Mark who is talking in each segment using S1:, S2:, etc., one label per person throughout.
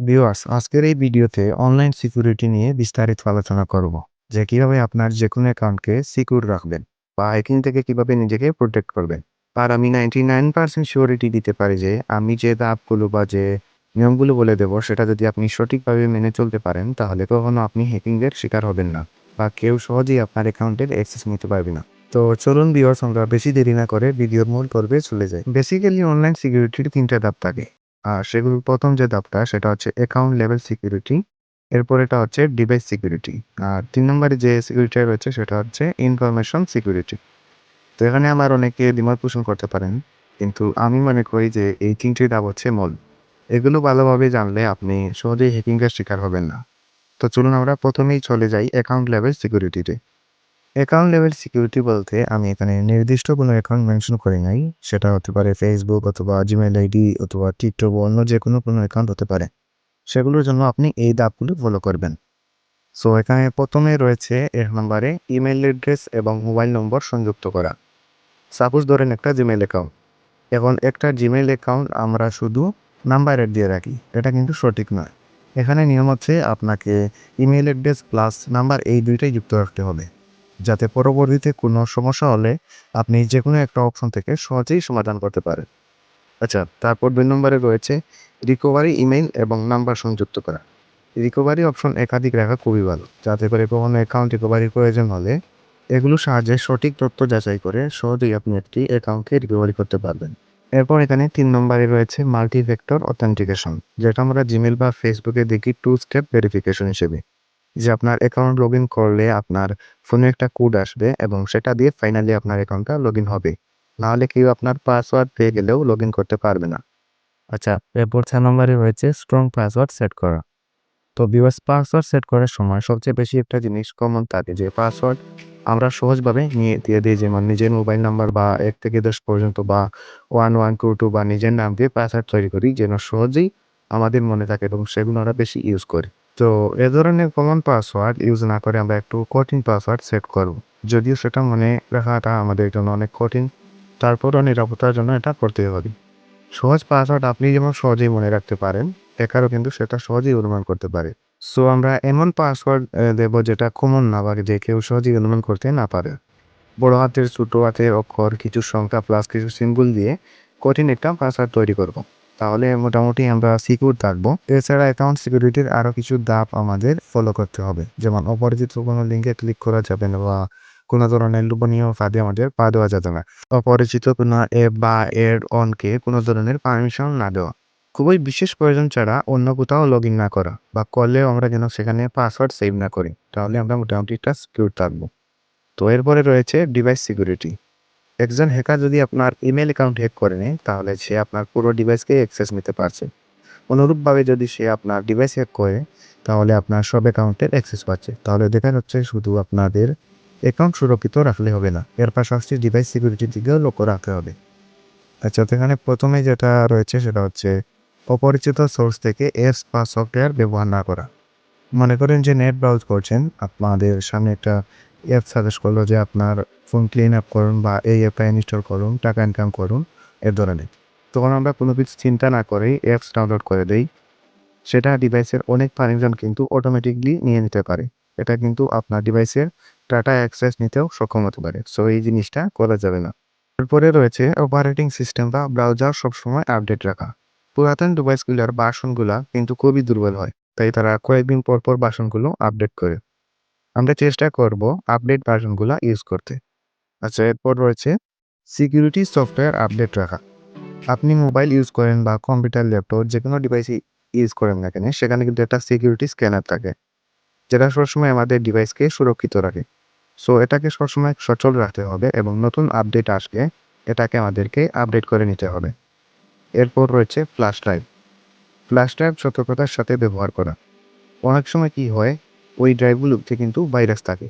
S1: Viewers, আজকের এই ভিডিওতে অনলাইন সিকিউরিটি নিয়ে বিস্তারিত আলোচনা করব, যে কীভাবে আপনার যে কোনো অ্যাকাউন্টকে সিকিউর রাখবেন বা হ্যাকিং থেকে কীভাবে নিজেকে প্রোটেক্ট করবেন। আর আমি নাইনটি নাইন পার্সেন্ট সিওরিটি দিতে পারি যে, আমি যে ধাপগুলো বা যে নিয়মগুলো বলে দেবো, সেটা যদি আপনি সঠিকভাবে মেনে চলতে পারেন, তাহলে কখনো আপনি হ্যাকিংয়ের শিকার হবেন না বা কেউ সহজেই আপনার অ্যাকাউন্টের অ্যাক্সেস নিতে পারবে না। তো চলুন ভিউয়ার্স, আমরা বেশি দেরি না করে ভিডিওর মূল পর্বে চলে যাই। বেসিক্যালি অনলাইন সিকিউরিটির তিনটা ধাপ থাকে। আর সেগুলোর প্রথম যে ধাপটা, সেটা হচ্ছে অ্যাকাউন্ট লেভেল সিকিউরিটি এরপর এটা হচ্ছে ডিভাইস সিকিউরিটি আর তিন নম্বরে যে সিকিউরিটি রয়েছে, সেটা হচ্ছে ইনফরমেশন সিকিউরিটি তো এখানে আমার অনেকে দ্বিমত পোষণ করতে পারেন, কিন্তু আমি মনে করি যে এই তিনটি ধাপ হচ্ছে মূল। এগুলো ভালোভাবে জানলে আপনি সহজেই হ্যাকিংয়ের শিকার হবেন না। তো চলুন আমরা প্রথমেই চলে যাই অ্যাকাউন্ট লেভেল সিকিউরিটিতে অ্যাকাউন্ট লেভেল সিকিউরিটি বলতে আমি এখানে নির্দিষ্ট কোনো অ্যাকাউন্ট মেনশন করি নাই। সেটা হতে পারে ফেসবুক অথবা জিমেল আইডি অথবা টিকটক অন্য যে কোনো কোনো অ্যাকাউন্ট হতে পারে। সেগুলোর জন্য আপনি এই ধাপগুলো ফলো করবেন। সো এখানে প্রথমে রয়েছে এক নম্বরে ইমেল অ্যাড্রেস এবং মোবাইল নম্বর সংযুক্ত করা। সাপোজ ধরেন একটা জিমেল অ্যাকাউন্ট এখন একটা জিমেল অ্যাকাউন্ট আমরা শুধু নাম্বারের দিয়ে রাখি। এটা কিন্তু সঠিক নয়। এখানে নিয়ম হচ্ছে আপনাকে ইমেল অ্যাড্রেস প্লাস নাম্বার এই দুইটাই যুক্ত রাখতে হবে। যাতে পরবর্তীতে কোনো সমস্যা হলে আপনি যে কোনো একটা অপশন থেকে সহজেই সমাধান করতে পারেন। আচ্ছা তারপর দুই নম্বরে রয়েছে রিকভারি ইমেইল এবং নাম্বার সংযুক্ত করা। রিকভারি অপশন একাধিক রাখা খুবই ভালো। যাতে করে কোনো অ্যাকাউন্ট রিকভারি প্রয়োজন হলে এগুলোর সাহায্যে সঠিক তথ্য যাচাই করে সহজেই আপনি একটি অ্যাকাউন্টকে রিকভারি করতে পারবেন। এরপর এখানে তিন নম্বরে রয়েছে মাল্টি ভেক্টর অথেন্টিকেশন যেটা আমরা জিমেল বা ফেসবুকে দেখি টু স্টেপ ভেরিফিকেশন হিসেবে। যে আপনার অ্যাকাউন্ট লগ ইন করলে আপনার ফোনে একটা কোড আসবে এবং সেটা দিয়ে ফাইনালি আপনার অ্যাকাউন্টটা লগ ইন হবে। নাহলে কেউ আপনার পাসওয়ার্ড পেয়ে গেলেও লগ ইন করতে পারবে না। আচ্ছা এরপর ছয় নম্বরে রয়েছে স্ট্রং পাসওয়ার্ড সেট করা। তো বিওয়াস পাসওয়ার্ড সেট করার সময় সবচেয়ে বেশি একটা জিনিস কমন থাকে যে পাসওয়ার্ড আমরা সহজভাবে নিয়ে, দিয়ে দিই। যেমন নিজের মোবাইল নাম্বার বা এক থেকে দশ পর্যন্ত বা ওয়ান ওয়ান টু টু বা নিজের নাম দিয়ে পাসওয়ার্ড তৈরি করি, যেন সহজেই আমাদের মনে থাকে এবং সেগুলো আমরা বেশি ইউজ করি। তো এ ধরনের কমন পাসওয়ার্ড ইউজ না করে আমরা একটু কঠিন পাসওয়ার্ড সেট করব। যদিও সেটা মনে রাখাটা আমাদের জন্য অনেক কঠিন। তারপরও নিরাপত্তার জন্য এটা করতে হবে। সহজ পাসওয়ার্ড আপনি যেমন সহজেই মনে রাখতে পারেন, একারও কিন্তু সেটা সহজেই অনুমান করতে পারে। সো আমরা এমন পাসওয়ার্ড দেব যেটা কমন না বা যে কেউ সহজেই অনুমান করতে না পারে। বড় হাতের, ছোটো হাতের অক্ষর কিছু সংখ্যা প্লাস কিছু সিম্বল দিয়ে কঠিন একটা পাসওয়ার্ড তৈরি করব। তাহলে মোটামুটি আমরা সিকিউর থাকব। এছাড়া অ্যাকাউন্ট সিকিউরিটির আরও কিছু ধাপ আমাদের ফলো করতে হবে। যেমন অপরিচিত কোনো লিঙ্কে ক্লিক করা যাবে না বা কোনো ধরনের লোভনীয় ফাঁদে আমাদের পা দেওয়া যাবে না। অপরিচিত কোনো অ্যাপ বা এর অনকে কোনো ধরনের পারমিশন না দেওয়া। খুবই বিশেষ প্রয়োজন ছাড়া অন্য কোথাও লগ ইন না করা বা করলেও আমরা যেন সেখানে পাসওয়ার্ড সেভ না করি। তাহলে আমরা মোটামুটি একটা সিকিউর থাকব। তো এরপরে রয়েছে ডিভাইস সিকিউরিটি একজন হ্যাকার যদি আপনার ইমেল অ্যাকাউন্ট হ্যাক করে নেয়, তাহলে সে আপনার পুরো ডিভাইসকে অ্যাক্সেস নিতে পারছে। অনুরূপভাবে যদি সে আপনার ডিভাইস হ্যাক করে, তাহলে আপনার সব অ্যাকাউন্টের অ্যাক্সেস পাচ্ছে। তাহলে দেখা যাচ্ছে শুধু আপনাদের অ্যাকাউন্ট সুরক্ষিত রাখলে হবে না, এর পাশাপাশি ডিভাইস সিকিউরিটির দিকেও লক্ষ্য রাখতে হবে। আচ্ছা তো এখানে প্রথমে যেটা রয়েছে সেটা হচ্ছে অপরিচিত সোর্স থেকে অ্যাপস বা সফটওয়্যার ব্যবহার না করা। মনে করেন যে নেট ব্রাউজ করছেন, আপনাদের সামনে একটা অ্যাপ সাজেস্ট করল যে আপনার ফোন ক্লিন আপ করুন বা এই অ্যাপটা ইনস্টল করুন, টাকা ইনকাম করুন এ ধরনের তখন আমরা কোনো কিছু চিন্তা না করেই অ্যাপস ডাউনলোড করে দেই। সেটা ডিভাইসের অনেক পারমিশন কিন্তু অটোমেটিকলি নিয়ে নিতে পারে। এটা কিন্তু আপনার ডিভাইসের ডাটা অ্যাক্সেস নিতেও সক্ষম হতে পারে। সো এই জিনিসটা করা যাবে না। এরপরে রয়েছে অপারেটিং সিস্টেম বা ব্রাউজার সবসময় আপডেট রাখা। পুরাতন ডিভাইসগুলোর বাসনগুলা কিন্তু খুবই দুর্বল হয়। তাই তারা কয়েকদিন পর পর বাসনগুলো আপডেট করে। আমরা চেষ্টা করব আপডেট ভার্সনগুলো ইউজ করতে। আচ্ছা এরপর রয়েছে সিকিউরিটি সফটওয়্যার আপডেট রাখা। আপনি মোবাইল ইউজ করেন বা কম্পিউটার ল্যাপটপ যে কোনো ডিভাইসই ইউজ করেন না কেন, সেখানে কিন্তু একটা সিকিউরিটি স্ক্যানার থাকে, যেটা সবসময় আমাদের ডিভাইসকে সুরক্ষিত রাখে। সো এটাকে সবসময় সচল রাখতে হবে এবং নতুন আপডেট আসলে এটাকে আমাদেরকে আপডেট করে নিতে হবে। এরপর রয়েছে ফ্ল্যাশ ড্রাইভ ফ্ল্যাশ ড্রাইভ সতর্কতার সাথে ব্যবহার করা। অনেক সময় কি হয় ওই ড্রাইভগুলোতে কিন্তু ভাইরাস থাকে।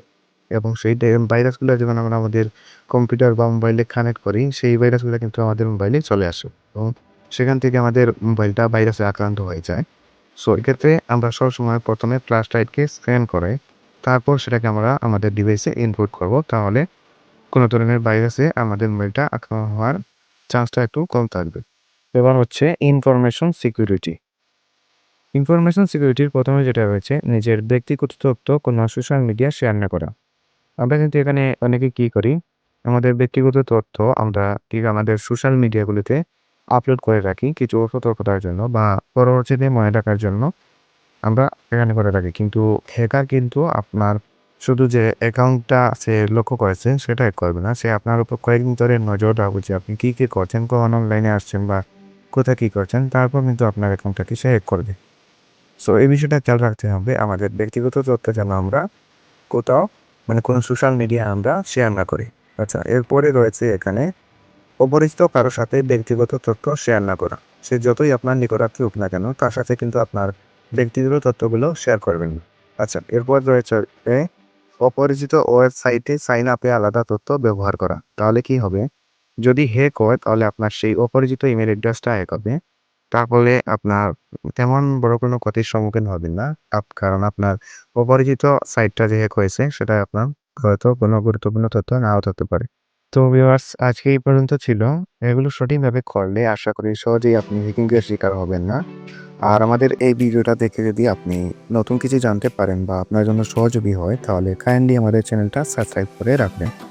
S1: এবং সেই ভাইরাসগুলো যখন আমরা আমাদের কম্পিউটার বা মোবাইলে কানেক্ট করি, সেই ভাইরাসগুলো কিন্তু আমাদের মোবাইলে চলে আসে। এবং সেখান থেকে আমাদের মোবাইলটা ভাইরাসে আক্রান্ত হয়ে যায়। সো এক্ষেত্রে আমরা সবসময় প্রথমে ফ্ল্যাশ ড্রাইভকে স্ক্যান করে, তারপর সেটাকে আমরা আমাদের ডিভাইসে ইনপুট করব। তাহলে কোনো ধরনের ভাইরাসে আমাদের মোবাইলটা আক্রমণ হওয়ার চান্সটা একটু কম থাকবে। এবার হচ্ছে ইনফরমেশন সিকিউরিটি ইনফরমেশন সিকিউরিটির প্রথমে যেটা রয়েছে নিজের ব্যক্তিগত তথ্য কোনো সোশ্যাল মিডিয়া শেয়ার না করা। আমরা কিন্তু এখানে অনেকে কী করি, আমাদের ব্যক্তিগত তথ্য আমরা ঠিক আমাদের সোশ্যাল মিডিয়াগুলিতে আপলোড করে রাখি কিছু সতর্কতার জন্য বা পরবর্তীতে মনে রাখার জন্য আমরা এখানে করে রাখি কিন্তু হ্যাকার কিন্তু আপনার শুধু যে অ্যাকাউন্টটা সে লক্ষ্য করেছে সেটা করবে না। সে আপনার উপর কয়েকদিন ধরে নজর রাখবে যে আপনি কী কী করছেন, কখন অনলাইনে আসছেন বা কোথায় কী করছেন, তারপর কিন্তু আপনার অ্যাকাউন্টটাকে সে হ্যাক করবে সো এই বিষয়টা খেয়াল রাখতে হবে। আমাদের ব্যক্তিগত তথ্য যেন আমরা কোথাও মানে কোনো সোশ্যাল মিডিয়া আমরা শেয়ার না করি। আচ্ছা এরপরে রয়েছে এখানে অপরিচিত কারোর সাথে ব্যক্তিগত তথ্য শেয়ার না করা। সে যতই আপনার নিকটাত্মী হোক না কেন, তার সাথে কিন্তু আপনার ব্যক্তিগত তথ্যগুলো শেয়ার করবেন না। আচ্ছা এরপর রয়েছে অপরিচিত ওয়েবসাইটে সাইন আপে আলাদা তথ্য ব্যবহার করা। তাহলে কি হবে? যদি হ্যাক হয়, তাহলে আপনার সেই অপরিচিত ইমেল অ্যাড্রেসটা হ্যাক হবে। তারপরে আপনার তেমন বড় কোনো ক্ষতির সম্মুখীন হবেন না। আপ- কারণ আপনার অপরিচিত সাইটটা যে হ্যাক হয়েছে, সেটা আপনার হয়তো কোনো গুরুত্বপূর্ণ তথ্য নাও থাকতে পারে। তো ভিউয়ার্স আজকে এই পর্যন্ত ছিল। এগুলো সঠিকভাবে করলে আশা করি সহজেই আপনি হ্যাকিংয়ের শিকার হবেন না। আর আমাদের এই ভিডিওটা দেখে যদি আপনি নতুন কিছু জানতে পারেন বা আপনার জন্য সহযোগী হয়, তাহলে কাইন্ডলি আমাদের চ্যানেলটা সাবস্ক্রাইব করে রাখবেন।